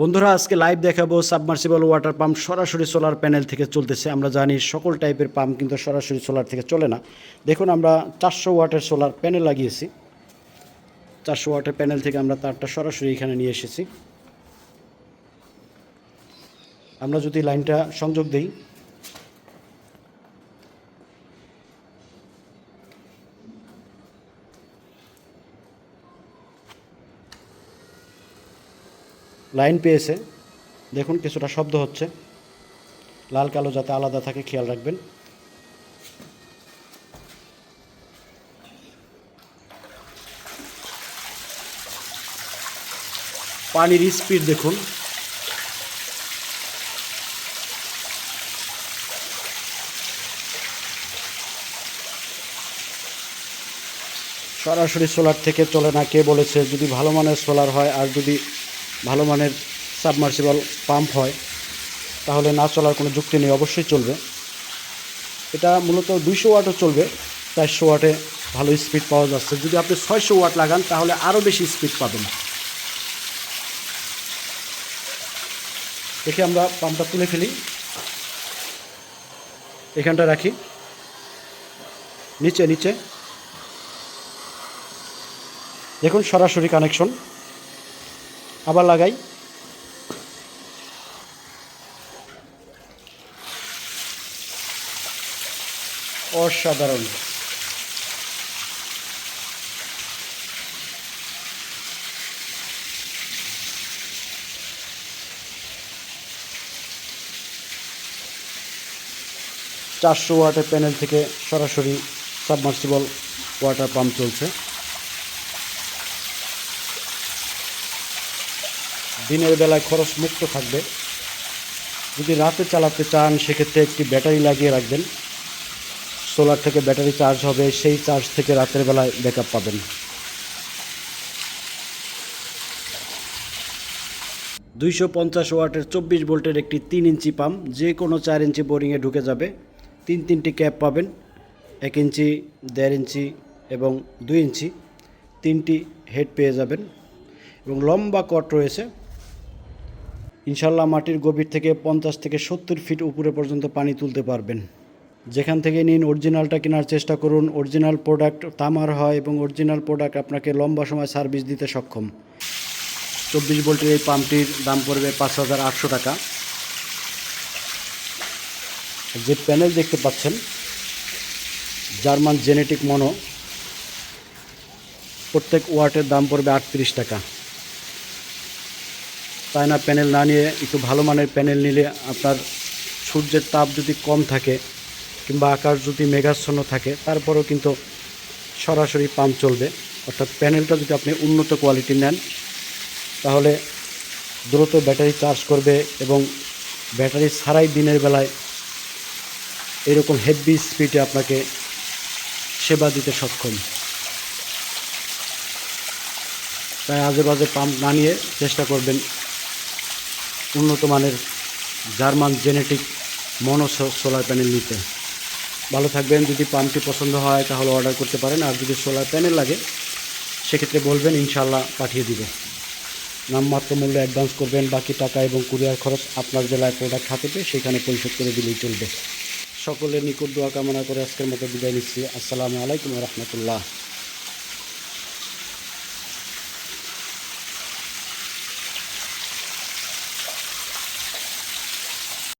বন্ধুরা, আজকে লাইভ দেখাবো সাবমার্সিবল ওয়াটার পাম্প সরাসরি সোলার প্যানেল থেকে চলতেছে। আমরা জানি সকল টাইপের পাম্প কিন্তু সরাসরি সোলার থেকে চলে না। দেখুন, আমরা চারশো ওয়াটের সোলার প্যানেল লাগিয়েছি। চারশো ওয়াটের প্যানেল থেকে আমরা তারটা সরাসরি এখানে নিয়ে এসেছি। আমরা যদি লাইনটা সংযোগ দিই লাইন পেয়েছে। দেখুন কিছুটা শব্দ হচ্ছে। লাল, কালো যাতে আলাদা থাকে, খেয়াল রাখবেন। পানির স্পিড দেখুন। সরাসরি সোলার থেকে চলে না, কে বলেছে? যদি ভালো মানের সোলার হয় আর যদি ভালো মানের সাবমার্সিবল পাম্প হয়, তাহলে না চলার কোনো যুক্তি নেই, অবশ্যই চলবে। এটা মূলত দুইশো ওয়াটও চলবে, চারশো ওয়াটে ভালো স্পিড পাওয়া যাচ্ছে। যদি আপনি ছয়শো ওয়াট লাগান, তাহলে আরও বেশি স্পিড পাবেন। দেখে আমরা পাম্পটা তুলে ফেলি। এখানটা রাখি। নিচে নিচে। দেখুন সরাসরি কানেকশন আবার লাগাই। অসাধারণ। চারশো ওয়াটের প্যানেল থেকে সরাসরি সাবমার্সিবল ওয়াটার পাম্প চলছে। দিনের বেলায় খরচ মুক্ত থাকবে। যদি রাতে চালাতে চান, সেক্ষেত্রে একটি ব্যাটারি লাগিয়ে রাখবেন। সোলার থেকে ব্যাটারি চার্জ হবে, সেই চার্জ থেকে রাতের বেলায় ব্যাকআপ পাবেন। দুইশো পঞ্চাশ ওয়াটের চব্বিশ ভোল্টের একটি তিন ইঞ্চি পাম্প, যে কোনো চার ইঞ্চি বোরিংয়ে ঢুকে যাবে। তিন তিনটি ক্যাপ পাবেন, এক ইঞ্চি, দেড় ইঞ্চি এবং দুই ইঞ্চি। তিনটি হেড পেয়ে যাবেন এবং লম্বা কট রয়েছে। ইনশাল্লাহ মাটির গভীর থেকে পঞ্চাশ থেকে সত্তর ফিট উপরে পর্যন্ত পানি তুলতে পারবেন। যেখান থেকে নিন অরিজিনালটা কেনার চেষ্টা করুন। অরিজিনাল প্রোডাক্ট তামার হয় এবং অরিজিনাল প্রোডাক্ট আপনাকে লম্বা সময় সার্ভিস দিতে সক্ষম। চব্বিশ ভোল্টের এই পাম্পটির দাম পড়বে পাঁচ হাজার আটশো টাকা। যে প্যানেল দেখতে পাচ্ছেন, জার্মান জেনেটিক মনো, প্রত্যেক ওয়াটের দাম পড়বে আটত্রিশ টাকা। চায়না প্যানেল না নিয়ে একটু ভালো মানের প্যানেল নিলে আপনার সূর্যের তাপ যদি কম থাকে কিংবা আকাশ যদি মেঘাচ্ছন্ন থাকে, তারপরেও কিন্তু সরাসরি পাম্প চলবে। অর্থাৎ প্যানেলটা যদি আপনি উন্নত কোয়ালিটি নেন, তাহলে দ্রুত ব্যাটারি চার্জ করবে এবং ব্যাটারি ছাড়াই দিনের বেলায় এরকম হেভি স্পিডে আপনাকে সেবা দিতে সক্ষম। তাই আজে বাজে পাম্প না নিয়ে চেষ্টা করবেন উন্নত মানের German genetic mono solar panel নিতে। ভালো থাকবেন, যদি পাম্পটি পছন্দ হয় তাহলে অর্ডার করতে পারেন, আর যদি সোলার প্যানেল লাগে, সেক্ষেত্রে বলবেন ইনশাল্লাহ পাঠিয়ে দিবে। নামমাত্র মূল্য অ্যাডভান্স করবেন, বাকি টাকা এবং কুরিয়ার খরচ আপনার জেলায় প্রোডাক্ট হাতে পেয়ে সেখানে পরিশোধ করে দিলেই চলবে। সকলের নিকট দোয়া কামনা করে আজকের মতো বিদায় নিচ্ছি। আসসালামু আলাইকুম রহমতুল্লাহ।